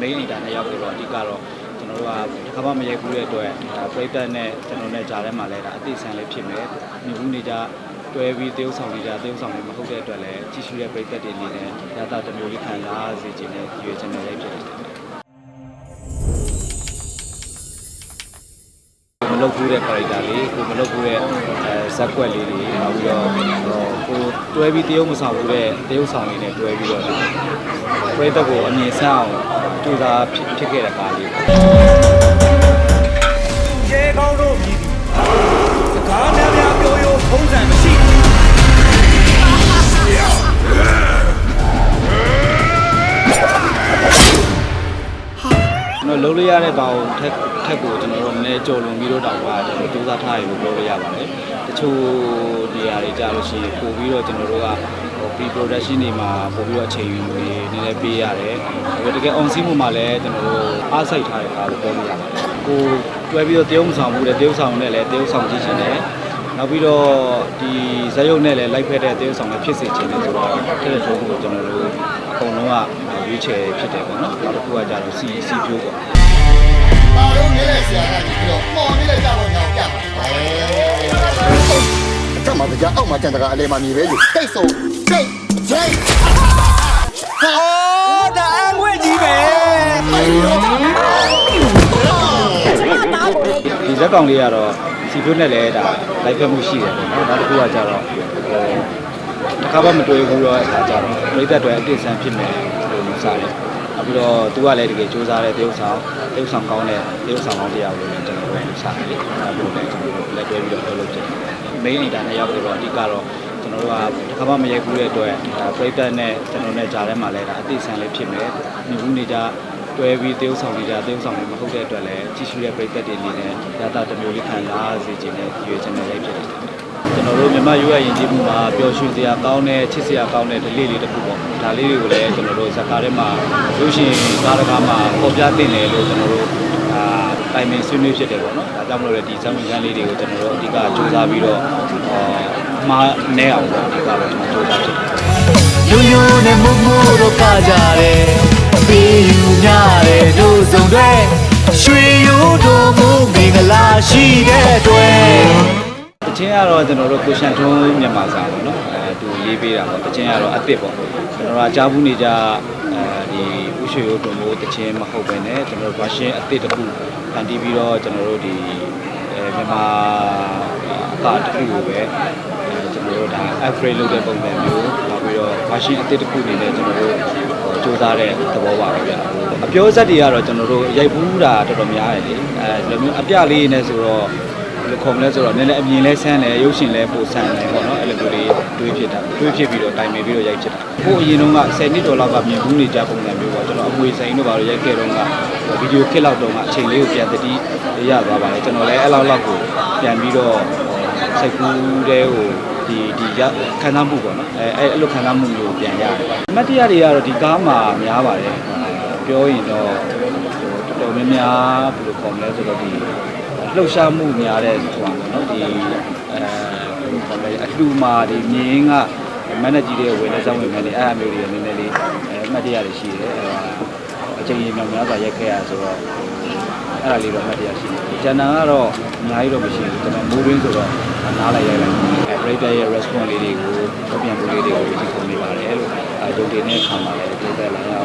main အနေနဲ့ရောက်ပြီးတော့အဓိကတော့ကျွန်တော်တို့ကတစ်ခါမှမရိုက်ဘူးတဲ့အတွက်ဒါပရိသတ်နဲ့ကျွန်တော်နဲ့ကြားထဲမှာလည်းဒါအသိဆန်လေးဖြစ်မယ်မြင်ဘူးနေကြတွဲပြီးတရုပ်ဆောင်နေကြတရုပ်ဆောင်တွေမဟုတ်တဲ့အတွက်လည်းကြည့်ရှုတဲ့ပရိသတ်တွေအနေနဲ့ရတာတစ်မျိုးလေးခံစားစေခြင်းနဲ့ရွေးခြင်းနဲ့ရိုက်ဖြစ်တယ်မလုပ်ဘူးတဲ့ character လေးကိုမလုပ်ဘူးတဲ့အဲဇက်ကွက်လေးတွေနောက်ပြီးတော့ဟိုကို တွဲပြီးတရုပ်မဆောင်ဘူးတဲ့တရုပ်ဆောင်လေးနဲ့တွဲပြီးတော့ဒါပရိသတ်ကိုအမြင်ဆန်းအောင်ကြိုးစားဖြစ်ဖြစ်ခဲ့တဲ့ကားလေးပေါ့ရဲကောင်းတို့မြည်သည်စကားများများပြောရိုးထုံးစံမရှိကျွန်တော်လုံးလို့ရတဲ့ဘောင်ထက်ထက်ကိုကျွန်တော်တို့နည်းနည်းကြော်လွန်ပြီးတော့တောင်ပါကျွန်တော်စူးစမ်းထားရလို့ပြောလို့ရပါတယ်တ ချို့နေရာတွေကြာလို့ရှိရင်ပို့ပြီးတော့ကျွန်တော်တို့ကဟို pre production တွေမှာပို့ပြီးတော့အချိန်ယူနေနည်းနည်းပေးရတယ်ဒါပေမဲ့တကယ် on scene မှာလည်းကျွန်တော်တို့အားစိတ်ထားတဲ့ကားလို့ပြောလို့ရပါတယ်ကိုတွဲပြီးတော့တရုပ်ဆောင်မှုတဲ့တရုပ်ဆောင်နဲ့လည်းတရုပ်ဆောင်ကြည့်ရှင်တယ်နောက်ပြီးတော့ဒီဇာတ်ရုပ်နဲ့လည်းလိုက်ဖက်တဲ့တရုပ်ဆောင်လည်းဖြစ်စေချင်တယ်ဆိုတော့တဲ့တဲ့ထိုးကိုကျွန်တော်တို့အကုန်လုံးကရွေးချယ်ဖြစ်တယ်ပေါ့နော်နောက်တစ်ခုကကြတော့ C C ပြိုးပေါ့ပါ အထက်မှာကြာအောက်မှာကျန်တကအလဲမှာမြေပဲယူတိတ်ဆုံးတိတ်ဂျိတ်ဟာအော်ဒါအငွေ့ကြီးပဲဒီဇက်ကောင်လေးကတော့စီဖုနဲ့လည်းဒါလိုက်ဖက်မှုရှိတယ်ပေါ့နော်နောက်တစ်ခုကကြတော့ဟိုတစ်ခါမှမတွေ့ဘူးတော့အခါကြတော့ပြိသက်တွေအပြည့်စံဖြစ်မယ်လို့ယူဆတယ်နောက်ပြီးတော့သူကလည်းတကယ်စူးစမ်းတဲ့တရုပ်ဆောင်တရုပ်ဆောင်ကောင်းတဲ့တရုပ်ဆောင်ကောင်းတစ်ယောက်လို့လည်းကျွန်တော်တို့ယူဆတယ်လေအဲလိုလည်းကျွန်တော်တို့လက်တွဲပြီးတော့လုပ်လို့ဖြစ်တယ် main အနေနဲ့ရောက်ပြီးတော့အဓိကတော့ကျွန်တော်တို့ကတစ်ခါမှမရိုက်ဘူးတဲ့အတွက်ဒါပြိသက်နဲ့ကျွန်တော်နဲ့ကြားထဲမှာလည်းဒါအသိဆန်လေးဖြစ်မယ်မြင်ဘူးနေကြတွဲပြီးတရုပ်ဆောင်နေကြတရုပ်ဆောင်တွေမဟုတ်တဲ့အတွက်လည်းကြည့်ရှုတဲ့ပရိသတ်တွေအနေနဲ့ရတာတစ်မျိုးလေးခံစားစေခြင်းနဲ့ရွေးခြင်းနဲ့ရိုက်ဖြစ်တယ်ကျွန်တော်တို့မြန်မာရွေးရရင်ကြီးမှုမှာပျော်ရွှင်စရာကောင်းတဲ့ချစ်စရာကောင်းတဲ့ဒလေးလေးတစ်ခုပေါ့ဒါလေးတွေကိုလည်းကျွန်တော်တို့ဇာတ်ကားထဲမှာရုပ်ရှင်ကားတစ်ကားမှာပေါ်ပြတင်တယ်လို့ကျွန်တော်တို့အာ တိုင်ပင်ဆွေးနွေးဖြစ်တယ်ပေါ့နော်ဒါကြောင့်မလို့လည်းဒီဇာတ်ဝင်ခန်းလေးတွေကိုကျွန်တော်တို့အဓိကစူးစမ်းပြီးတော့အာမှားနေအောင်ပေါ့အဓိကတော့ကျွန်တော်စူးစမ်းဖြစ်တယ်လူလူနဲ့မုံမိုးတို့ကကြတယ်ပြီးယူညတယ်တို့စုံတွေရွှေရိုးတို့မူမင်္ဂလာရှိတဲ့အတွက်တချင်းကတော့ကျွန်တော်တို့ကိုရှန်ထွန်းမြန်မာစာပေါ့နော်အဲသူရေးပေးတာပေါ့တချင်းကတော့အစ်စ်ပေါ့ကျွန်တော်တို့အကြားဘူးနေကြအဲဒီ ဥရွှေရိုးတုံမိုးတချင်းမဟုတ်ပဲねကျွန်တော်တို့ version အစ်စ်တစ်ခုဖန်တီးပြီးတော့ကျွန်တော်တို့ဒီအဲမြန်မာအကတစ်ခုကိုပဲအဲကျွန်တော်တို့ဒါ upgrade လုပ်တဲ့ပုံစံမျိုးနောက်ပြီးတော့ version အစ်စ်တစ်ခုအနေနဲ့ကျွန်တော်တို့စူးစမ်းတဲ့သဘောပါပဲဗျာအပြောစက်တွေကတော့ကျွန်တော်တို့ရိုက်ဘူးတာတော်တော်များတယ်လေအဲဒီလိုမျိုးအပြလေးနဲ့ဆိုတော့ဘယ်လိုခေါ်မလဲဆိုတော့နည်းနည်းအမြင်လဲဆန်းတယ်ရုပ်ရှင်လဲပိုဆန်းတယ်ပေါ့နော် အဲ့လိုမျိုးတွေတွေးဖြစ်တာတွေးဖြစ်ပြီးတော့တိုင်ပင်ပြီးတော့ရိုက်ဖြစ်တာဟိုအရင်တုန်းက10နှစ်တော်လောက်ကမြင်ဘူးနေကြပုံစံမျိုးပေါ့ကျွန်တော်အမွေဆိုင်တို့ဘာလို့ရိုက်ခဲ့တော့ကဗီဒီယိုခစ်လောက်တော့ကအချိန်လေးကိုပြန်တတိရသွားပါတယ်ကျွန်တော်လည်းအဲ့လောက်လောက်ကိုပြန်ပြီးတော့စိတ်ကူးတဲ့ဟိုဒီဒီရခံစားမှုပေါ့နော်အဲအဲ့အဲ့လိုခံစားမှုမျိုးပြန်ရတယ်အမတ်တရားတွေကတော့ဒီကားမှာများပါတယ်ပြောရင်တော့တော်တော်များများဘယ်လိုခေါ်မလဲဆိုတော့ဒီ လှုပ်ရှားမှုများတဲ့ဟိုပါပေါ့နော်ဒီအဲဘာလဲအလှူမာဒီမြင်းကမန်နေဂျီတွေဝင်နေဆောင်ဝင်နေတယ်အဲ့အမျိုးတွေနည်းနည်းလေးအဲအမှတ်တရတွေရှိတယ်အဲအချိန်ကြီးများများစွာရက်ခဲ့ရဆိုတော့အဲ့ဒါလေးတော့အမှတ်တရရှိတယ်ဂျန်နာကတော့အများကြီးတော့မရှိဘူးကျွန်တော်မိုးရင်းဆိုတော့နားလိုက်ရိုက်လိုက်အဲပရိသတ်ရဲ့ response လေးတွေကိုပြန်မှုလေးတွေကိုကြည့်ခုံနေပါတယ်လို့အဲရုပ်တွေနဲ့ခံပါလေတိုးတက်လာ